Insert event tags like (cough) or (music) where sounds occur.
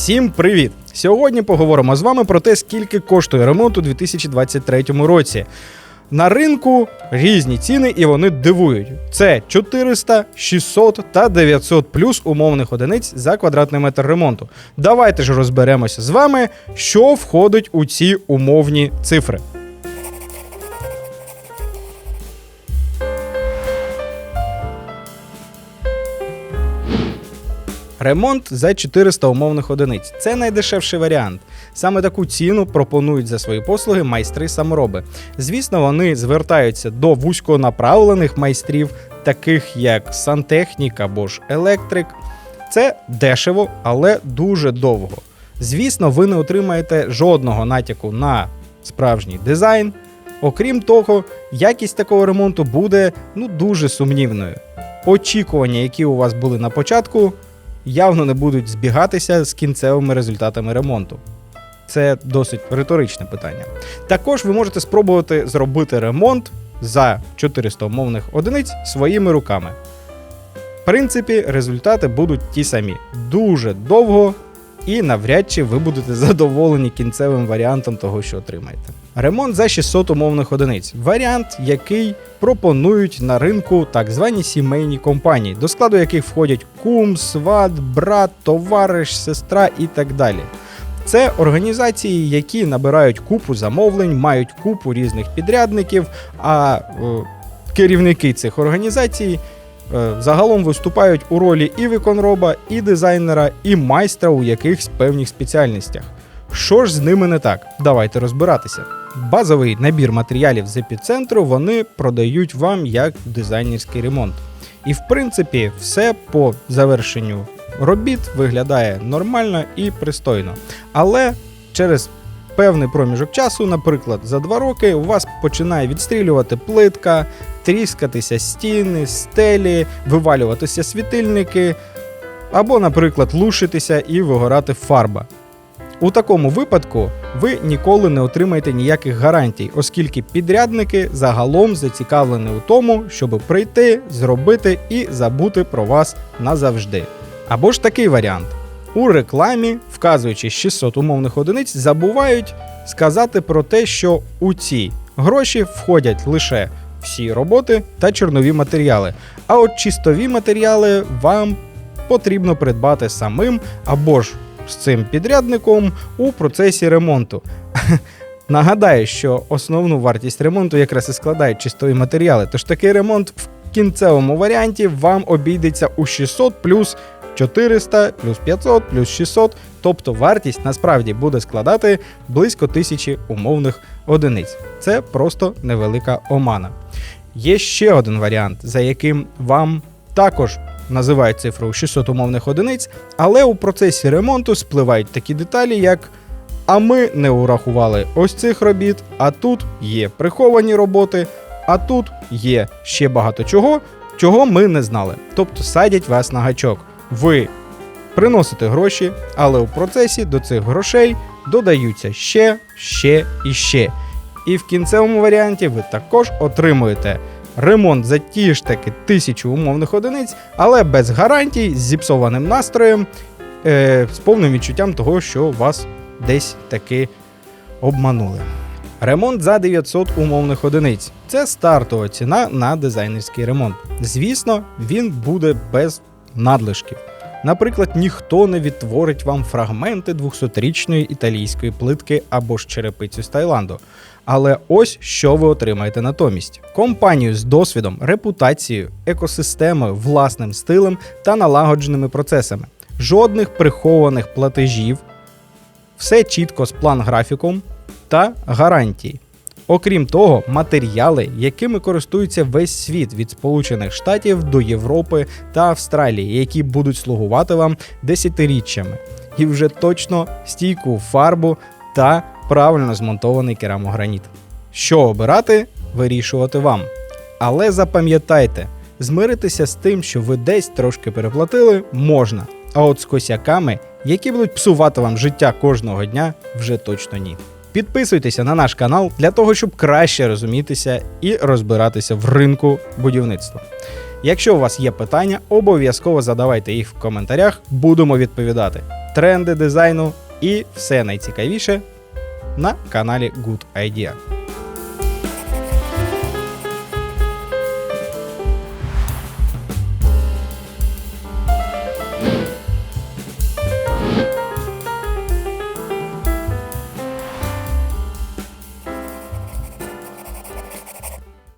Всім привіт! Сьогодні поговоримо з вами про те, скільки коштує ремонт у 2023 році. На ринку різні ціни і вони дивують. Це 400, 600 та 900 плюс умовних одиниць за квадратний метр ремонту. Давайте ж розберемося з вами, що входить у ці умовні цифри. Ремонт за 400 умовних одиниць. Це найдешевший варіант. Саме таку ціну пропонують за свої послуги майстри-самороби. Звісно, вони звертаються до вузьконаправлених майстрів, таких як сантехнік або ж електрик. Це дешево, але дуже довго. Звісно, ви не отримаєте жодного натяку на справжній дизайн. Окрім того, якість такого ремонту буде ну дуже сумнівною. Очікування, які у вас були на початку, явно не будуть збігатися з кінцевими результатами ремонту. Це досить риторичне питання. Також ви можете спробувати зробити ремонт за 400 умовних одиниць своїми руками. В принципі, результати будуть ті самі. Дуже довго і навряд чи ви будете (laughs) задоволені кінцевим варіантом того, що отримаєте. Ремонт за 600 умовних одиниць варіант, який пропонують на ринку так звані сімейні компанії, до складу яких входять кум, сват, брат, товариш, сестра і так далі. Це організації, які набирають купу замовлень, мають купу різних підрядників, а е, керівники цих організацій загалом виступають у ролі і виконроба, і дизайнера, і майстра у якихось певних спеціальностях. Що ж з ними не так? Давайте розбиратися. Базовий набір матеріалів з епіцентру вони продають вам як дизайнерський ремонт. І в принципі, все по завершенню робіт виглядає нормально і пристойно. Але через певний проміжок часу, наприклад, за два роки, у вас починає відстрілювати плитка, тріскатися стіни, стелі, вивалюватися світильники, або, наприклад, лушитися і вигорати фарба. У такому випадку ви ніколи не отримаєте ніяких гарантій, оскільки підрядники загалом зацікавлені у тому, щоб прийти, зробити і забути про вас назавжди. Або ж такий варіант. У рекламі, вказуючи 600 умовних одиниць, забувають сказати про те, що у ці гроші входять лише всі роботи та чорнові матеріали. А от чистові матеріали вам потрібно придбати самим або ж з цим підрядником у процесі ремонту. (laughs) Нагадаю, що основну вартість ремонту якраз і складають чистові матеріали. Тож такий ремонт в кінцевому варіанті вам обійдеться у 600 плюс 400, плюс 500, плюс 600. Тобто вартість насправді буде складати близько тисячі умовних одиниць. Це просто невелика омана. Є ще один варіант, за яким вам також називають цифрою 600 умовних одиниць, але у процесі ремонту спливають такі деталі, як а ми не урахували ось цих робіт, а тут є приховані роботи, а тут є ще багато чого, чого ми не знали. Тобто садять вас на гачок. Ви приносите гроші, але у процесі до цих грошей додаються ще, ще і ще. І в кінцевому варіанті ви також отримуєте ремонт за ті ж таки тисячу умовних одиниць, але без гарантій, з зіпсованим настроєм, е, з повним відчуттям того, що вас десь таки обманули. Ремонт за 900 умовних одиниць. Це стартова ціна на дизайнерський ремонт. Звісно, він буде без надлишків. Наприклад, ніхто не відтворить вам фрагменти 200-річної італійської плитки або ж черепицю з Таїланду. Але ось що ви отримаєте натомість: компанію з досвідом, репутацією, екосистемою, власним стилем та налагодженими процесами. Жодних прихованих платежів, все чітко з план-графіком та гарантії. Окрім того, матеріали, якими користується весь світ від Сполучених Штатів до Європи та Австралії, які будуть слугувати вам десятиріччями, і вже точно стійку фарбу та правильно змонтований керамограніт. Що обирати, вирішувати вам. Але запам'ятайте, змиритися з тим, що ви десь трошки переплатили, можна. А от з косяками, які будуть псувати вам життя кожного дня, вже точно ні. Підписуйтеся на наш канал для того, щоб краще розумітися і розбиратися в ринку будівництва. Якщо у вас є питання, обов'язково задавайте їх в коментарях, будемо відповідати. тренди дизайну і все найцікавіше на каналі Good Idea.